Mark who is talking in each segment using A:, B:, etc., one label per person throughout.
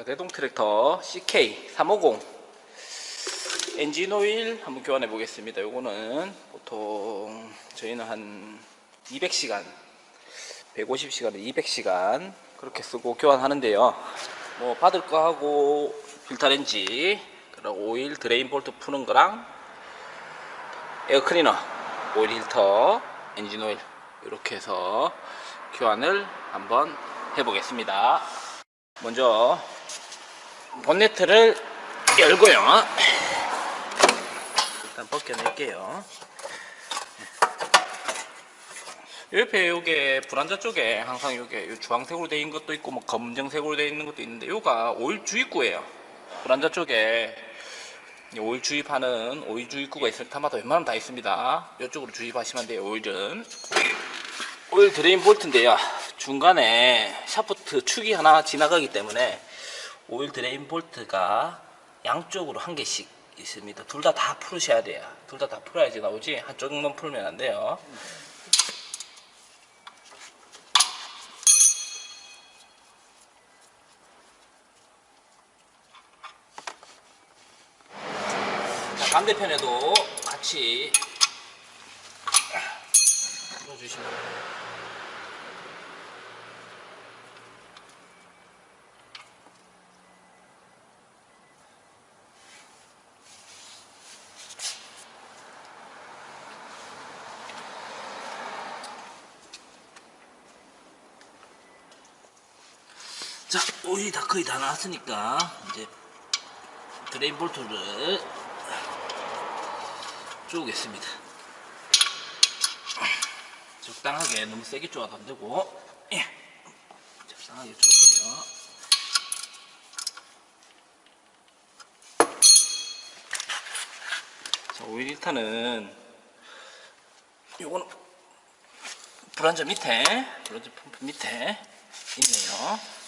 A: 자, 대동 트랙터 CK350 엔진 오일 한번 교환해 보겠습니다. 요거는 보통 저희는 한 200시간, 150시간, 200시간 그렇게 쓰고 교환하는데요. 뭐 받을 거 하고 필터 렌지, 그리고 오일 드레인 볼트 푸는 거랑 에어 클리너, 오일 힐터, 엔진 오일 이렇게 해서 교환을 한번 해보겠습니다. 먼저 본네트를 열고요. 일단 벗겨낼게요. 옆에 요게 불안자 쪽에 항상 요게 요 주황색으로 되어 있는 것도 있고 뭐 검정색으로 되어 있는 것도 있는데 요가 오일 주입구예요. 불안자 쪽에 이 오일 주입하는 오일 주입구가 있을 때마다 웬만하면 다 있습니다. 이쪽으로 주입하시면 돼요. 오일은 오일 드레인 볼트인데요. 중간에 샤프트 축이 하나 지나가기 때문에 오일 드레인 볼트가 양쪽으로 한 개씩 있습니다. 둘 다 다 풀으셔야 돼요. 둘 다 다 풀어야지 나오지 한쪽만 풀면 안 돼요. 자, 반대편에도 같이 풀어주시면 돼요. 자, 오일이 다 거의 다 나왔으니까 이제 드레인 볼트를 쪼겠습니다. 적당하게 너무 세게 쪼아도 안 되고, 예. 적당하게 쪼고요. 자, 오일 1타는 요거는 불안자 밑에, 불안자 펌프 밑에 있네요.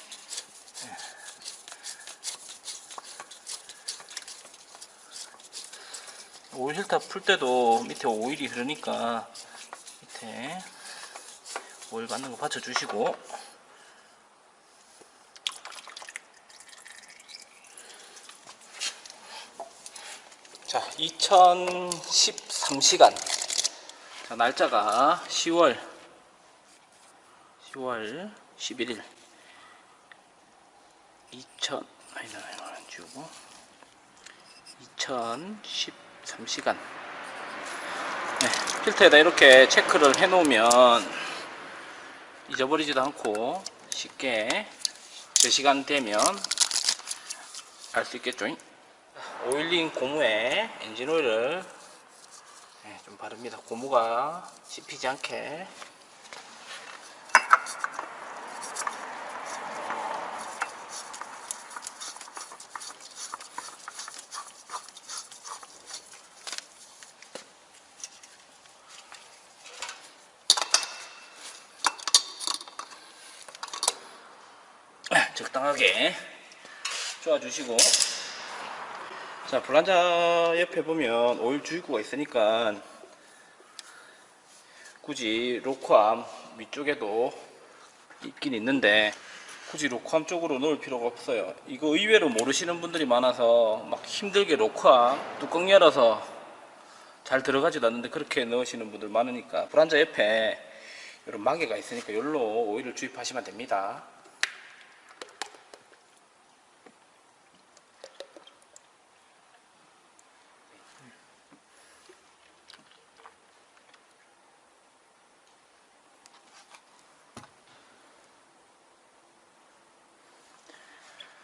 A: 오일 필터 풀 때도 밑에 오일이 흐르니까 밑에 오일 받는거 받쳐주시고 자 2013시간 자 날짜가 10월 10월 11일 2000 아니 나는 안 주고 2010 3시간. 네, 필터에다 이렇게 체크를 해 놓으면 잊어버리지도 않고 쉽게 제 시간 되면 알 수 있겠죠? 오일링 고무에 엔진오일을 네, 좀 바릅니다. 고무가 씹히지 않게. 적당하게 쪼아주시고. 자 불란자 옆에 보면 오일 주입구가 있으니까 굳이 로크암 위쪽에도 있긴 있는데 굳이 로크암 쪽으로 넣을 필요가 없어요. 이거 의외로 모르시는 분들이 많아서 막 힘들게 로크암 뚜껑 열어서 잘 들어가지도 않는데 그렇게 넣으시는 분들 많으니까 불란자 옆에 이런 마개가 있으니까 열로 오일을 주입하시면 됩니다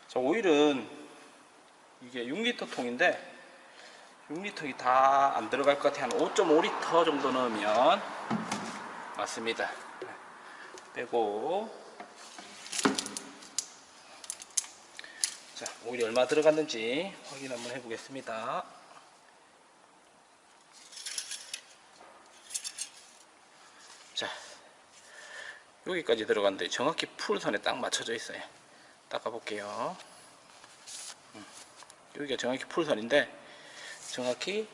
A: 자, 오일은 이게 6리터 통인데 6리터이 다 안 들어갈 것 같아요. 한 5.5리터 정도 넣으면 맞습니다. 빼고 자, 오일이 얼마 들어갔는지 확인 한번 해보겠습니다. 자, 여기까지 들어갔는데 정확히 풀선에 딱 맞춰져 있어요. 닦아볼게요. 음, 여기가 정확히 풀선인데 정확히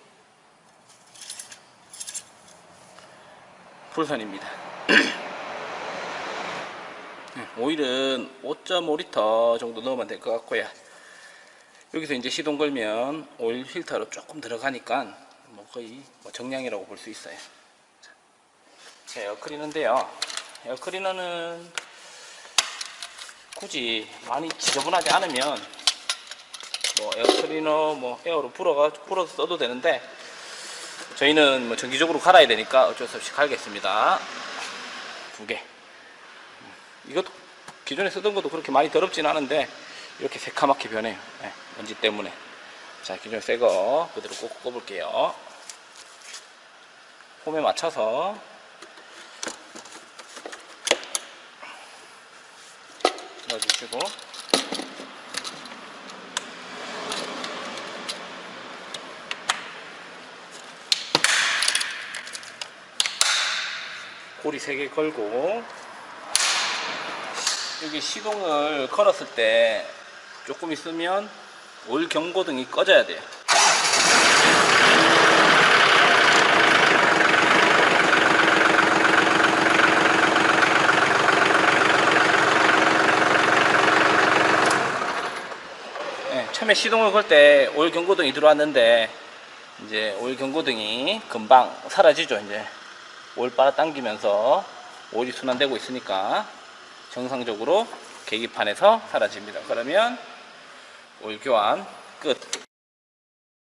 A: 풀선입니다. 오일은 5.5리터 정도 넣으면 될 것 같고요. 여기서 이제 시동 걸면 오일 필터로 조금 들어가니까 뭐 거의 뭐 정량이라고 볼 수 있어요. 자, 자, 에어클리너인데요. 에어클리너는 굳이 많이 지저분하지 않으면 뭐 에어클리너 뭐 에어로 불어가 불어서 써도 되는데 저희는 뭐 정기적으로 갈아야 되니까 어쩔 수 없이 갈겠습니다. 두 개. 이것도 기존에 쓰던 것도 그렇게 많이 더럽진 않은데 이렇게 새카맣게 변해요. 네, 먼지 때문에. 자, 기존에 새거 그대로 꼭 꼽을게요. 홈에 맞춰서 넣어주시고 고리 3개 걸고 여기 시동을 걸었을 때 조금 있으면 올 경고등이 꺼져야 돼요. 네, 처음에 시동을 걸때올 경고등이 들어왔는데 이제 올 경고등이 금방 사라지죠. 이제 올 빨아당기면서 올이 순환되고 있으니까 정상적으로 계기판에서 사라집니다. 그러면 올 교환 끝.